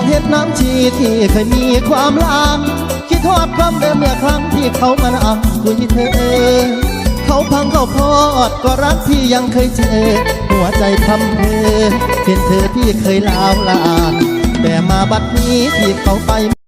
องเห็ดน้ำชีที่เคยมีความลางคิดทอดความเดิมเมื่อครั้งที่เขามานั่งคุยเธอ เขาพังเขาพอดก็รักที่ยังเคยเจอ หัวใจพำเพอเป็นเธอที่เคยลาวลานแต่มาบัดนี้ที่เขาไป